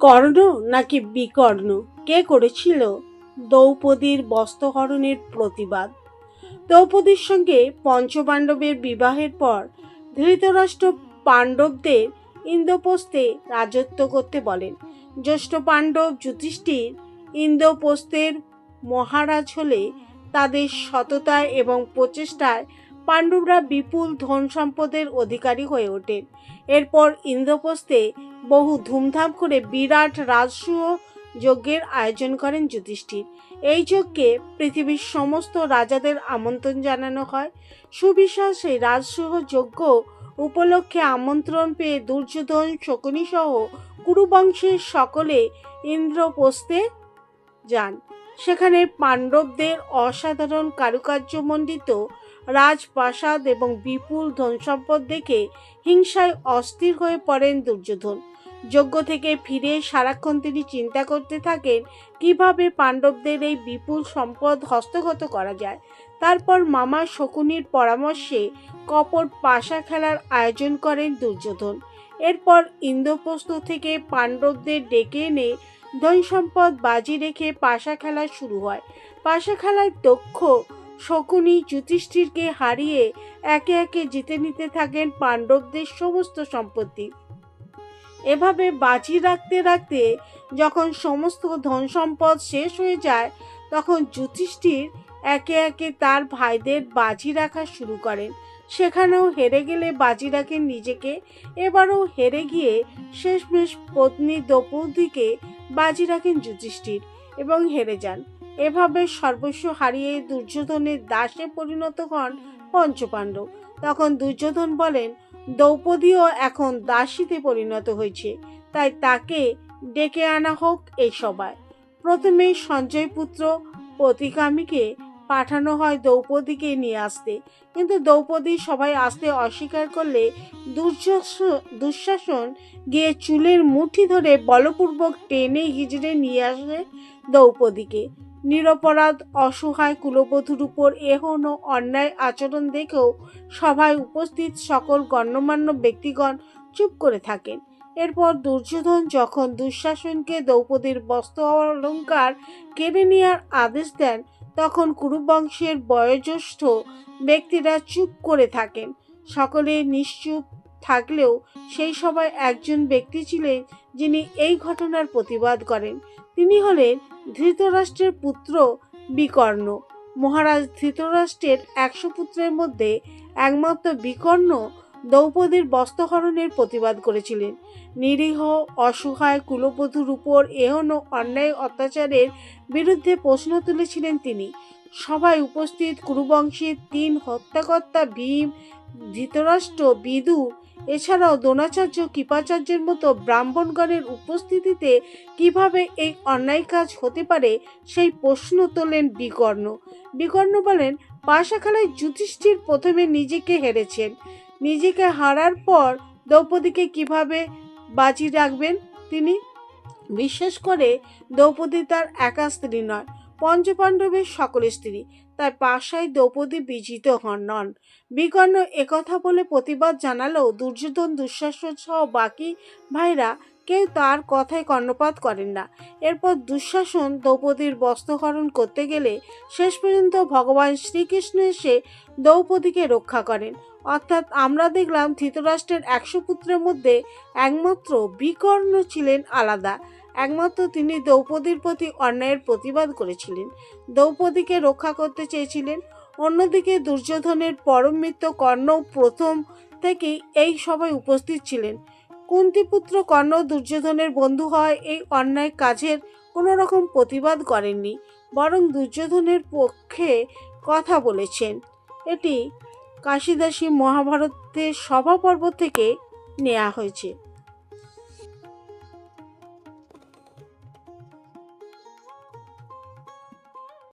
কর্ণ নাকি বিকর্ণ? কে করেছিল দ্রৌপদীর বস্ত্রহরণের প্রতিবাদ? দ্রৌপদীর সঙ্গে পঞ্চপাণ্ডবের বিবাহের পর ধৃতরাষ্ট্র পাণ্ডবদের ইন্দ্রপ্রস্থে রাজত্ব করতে বলেন। জ্যেষ্ঠ পাণ্ডব যুধিষ্ঠির ইন্দ্রপ্রস্থের মহারাজ হলে তাদের সততায় এবং প্রচেষ্টায় পাণ্ডবরা বিপুল ধন সম্পদের অধিকারী হয়ে ওঠেন এরপর ইন্দ্রপ্রস্থে বহু ধুমধাম করে বিরাট রাজসূহ যজ্ঞের আয়োজন করেন যুধিষ্ঠির। এই যজ্ঞে পৃথিবীর সমস্ত রাজাদের আমন্ত্রণ জানানো হয়। সুবিশাল সেই রাজসূহ যজ্ঞ উপলক্ষে আমন্ত্রণ পেয়ে দুর্যোধন শকুনি সহ কুরুবংশের সকলে ইন্দ্রপ্রস্থে যান। সেখানে পাণ্ডবদের অসাধারণ কারুকার্যমণ্ডিত রাজপ্রাসাদ এবং বিপুল ধনসম্পদ দেখে হিংসায় অস্থির হয়ে পড়েন দুর্যোধন। যজ্ঞ থেকে ফিরে সারাক্ষণ তিনি চিন্তা করতে থাকেন, কীভাবে পাণ্ডবদের এই বিপুল সম্পদ হস্তগত করা যায়। তারপর মামা শকুনির পরামর্শে কপট পাশা খেলার আয়োজন করেন দুর্যোধন। এরপর ইন্দ্রপ্রস্থ থেকে পাণ্ডবদের ডেকে এনে ধন সম্পদ বাজি রেখে পাশা খেলা শুরু হয়। পাশা খেলায় দক্ষ শকুনি যুধিষ্ঠিরকে হারিয়ে একে একে জিতে নিতে থাকেন পাণ্ডবদের সমস্ত সম্পত্তি। এভাবে বাজি রাখতে রাখতে যখন সমস্ত ধন সম্পদ শেষ হয়ে যায়, তখন যুধিষ্ঠির একে একে তার ভাইদের বাজি রাখা শুরু করেন। সেখানেও হেরে গেলে বাজি রাখেন নিজেকে, এবারও হেরে গিয়ে শেষমেশ পত্নী দ্রৌপদীকে বাজি রাখেন যুধিষ্ঠির এবং হেরে যান। এভাবে সর্বস্ব হারিয়ে দুর্যোধনের দাসে পরিণত হন পঞ্চপাণ্ডব। তখন দুর্যোধন বলেন, দ্রৌপদীও এখন দাসীতে পরিণত হয়েছে, তাই তাকে ডেকে আনা হোক এই সবাই প্রথমে সঞ্জয় পুত্র প্রতিকামীকে পাঠানো হয় দ্রৌপদীকে নিয়ে আসতে। কিন্তু দ্রৌপদী সবাই আসতে অস্বীকার করলে দুঃশাসন গিয়ে চুলের মুঠি ধরে বলপূর্বক টেনে হিজড়ে নিয়ে আসে দ্রৌপদীকে। নিরপরাধ, অসহায় কুলবধূর উপর এহন অন্যায় আচরণ দেখেও সভায় উপস্থিত সকল গণ্যমান্য ব্যক্তিগণ চুপ করে থাকেন। এরপর দুর্যোধন যখন দুঃশাসনকে দ্রৌপদীর বস্ত্র অলঙ্কার কেড়ে নেওয়ার আদেশ দেন তখন কুরুবংশের বয়োজ্যেষ্ঠ ব্যক্তিরা চুপ করে থাকেন। সকলে নিশ্চুপ থাকলেও সেই সময় একজন ব্যক্তি ছিলেন যিনি এই ঘটনার প্রতিবাদ করেন। তিনি হলেন ধৃতরাষ্ট্রের পুত্র বিকর্ণ। মহারাজ ধৃতরাষ্ট্রের একশো পুত্রের মধ্যে একমাত্র বিকর্ণ দ্রৌপদীর বস্ত্রহরণের প্রতিবাদ করেছিলেন। নিরীহ, অসহায় কুলবধূর উপর এহন অন্যায় অত্যাচারের বিরুদ্ধে প্রশ্ন তুলেছিলেন তিনি। সভায় উপস্থিত কুরুবংশের তিন হত্যাকর্তা ভীম, ধৃতরাষ্ট্র বিদু, এছাড়াও দ্রোণাচার্য কৃপাচার্যের মতো ব্রাহ্মণগণের উপস্থিতিতে কীভাবে এই অন্যায় কাজ হতে পারে সেই প্রশ্ন তোলেন বিকর্ণ। বিকর্ণ বলেন পাশাখালায় যুধিষ্ঠির প্রথমে নিজেকে হেরেছেন। নিজেকে হারার পর দ্রৌপদীকে কীভাবে বাঁচিয়ে রাখবেন তিনি? বিশেষ করে দ্রৌপদী তার একা স্ত্রী নয় পঞ্চপাণ্ডবের সকল স্ত্রী। তাই পাশায় দ্রৌপদী বিজিত হন, নন। বিকর্ণ একথা বলে প্রতিবাদ জানালেও দুর্যোধন দুঃশাসন সহ বাকি ভাইরা কেউ তার কথায় কর্ণপাত করেন না। এরপর দুঃশাসন দ্রৌপদীর বস্ত্রহরণ করতে গেলে শেষ পর্যন্ত ভগবান শ্রীকৃষ্ণ এসে দ্রৌপদীকে রক্ষা করেন। অর্থাৎ আমরা দেখলাম ধৃতরাষ্ট্রের একশো পুত্রের মধ্যে একমাত্র বিকর্ণ ছিলেন আলাদা। একমাত্র তিনি দ্রৌপদীর প্রতি অন্যায়ের প্রতিবাদ করেছিলেন। দ্রৌপদীকে রক্ষা করতে চেয়েছিলেন। অন্যদিকে দুর্যোধনের পরম মিত্র কর্ণ প্রথম থেকেই এই সভায় উপস্থিত ছিলেন। কুন্তিপুত্র কর্ণ দুর্যোধনের বন্ধু হয় এই অন্যায় কাজের কোনো রকম প্রতিবাদ করেননি, বরং দুর্যোধনের পক্ষে কথা বলেছেন। এটি কাশিদাসী মহাভারতের সভা পর্ব থেকে নেওয়া হয়েছে।